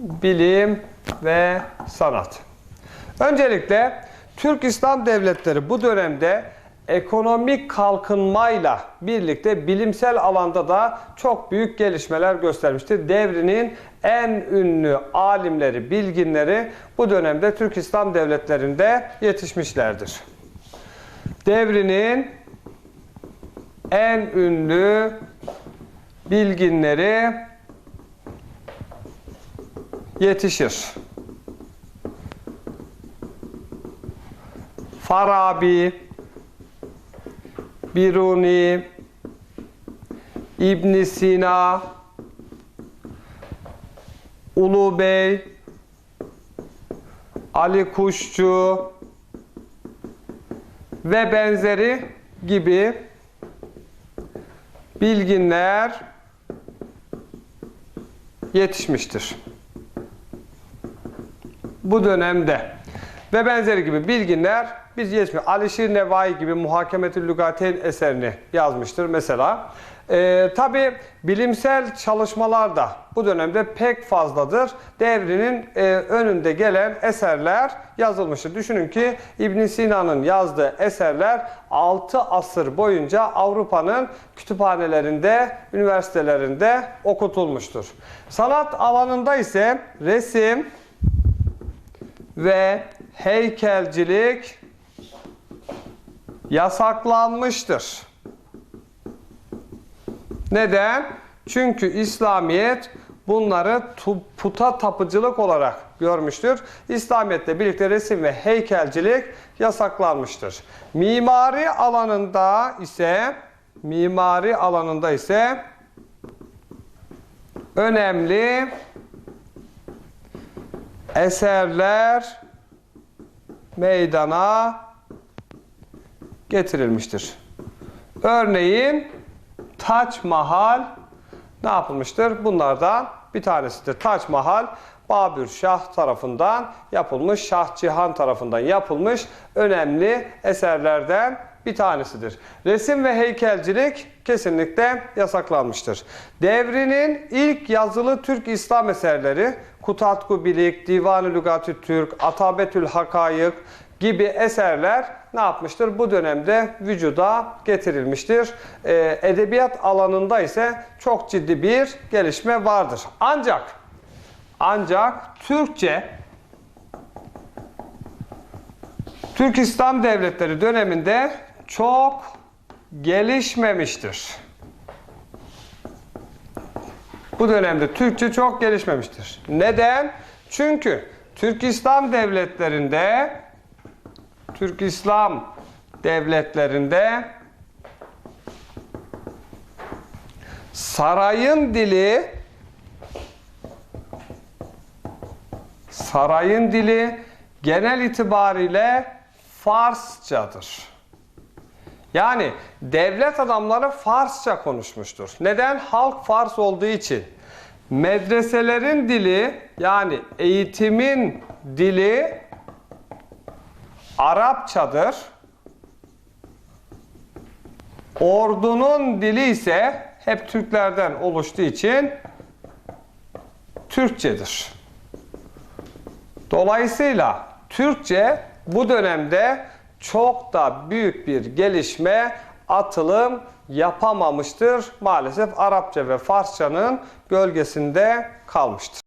bilim ve sanat. Öncelikle Türk İslam devletleri bu dönemde ekonomik kalkınmayla birlikte bilimsel alanda da çok büyük gelişmeler göstermiştir. Devrinin en ünlü alimleri, bilginleri bu dönemde Türk İslam devletlerinde yetişmişlerdir. Devrinin en ünlü bilginleri yetişir. Farabi, Biruni, İbn Sina, Ulu Bey, Ali Kuşçu ve benzeri gibi bilginler yetişmiştir. Bu dönemde ve benzeri gibi bilginler biz yetişmiş. Alişir Nevai gibi Muhakemetül Lügateyn eserini yazmıştır mesela. Ee, Tabi bilimsel çalışmalar da bu dönemde pek fazladır. Devrinin e, önünde gelen eserler yazılmıştır. Düşünün ki İbn Sina'nın yazdığı eserler 6 asır boyunca Avrupa'nın kütüphanelerinde, üniversitelerinde okutulmuştur. Sanat alanında ise resim ve heykelcilik yasaklanmıştır. Neden? Çünkü İslamiyet bunları puta tapıcılık olarak görmüştür. İslamiyetle birlikte resim ve heykelcilik yasaklanmıştır. Mimari alanında ise mimari alanında ise önemli eserler meydana getirilmiştir. Örneğin Taç Mahal ne yapılmıştır? Bunlardan bir tanesidir. Taç Mahal Babür Şah tarafından yapılmış, Şah Cihan tarafından yapılmış önemli eserlerden bir tanesidir. Resim ve heykelcilik kesinlikle yasaklanmıştır. Devrinin ilk yazılı Türk İslam eserleri Kutatku Bilik, Divan-ı Lügatü Türk, Atabetül Hakayık gibi eserler ne yapmıştır? Bu dönemde vücuda getirilmiştir. Ee, edebiyat alanında ise çok ciddi bir gelişme vardır. Ancak ancak Türkçe Türk İslam Devletleri döneminde çok gelişmemiştir. Bu dönemde Türkçe çok gelişmemiştir. Neden? Çünkü Türk İslam devletlerinde Türk İslam devletlerinde sarayın dili sarayın dili genel itibariyle Farsçadır. Yani devlet adamları Farsça konuşmuştur. Neden? Halk Fars olduğu için. Medreselerin dili yani eğitimin dili Arapçadır. Ordunun dili ise hep Türklerden oluştuğu için Türkçedir. Dolayısıyla Türkçe bu dönemde çok da büyük bir gelişme, atılım yapamamıştır. Maalesef Arapça ve Farsçanın gölgesinde kalmıştır.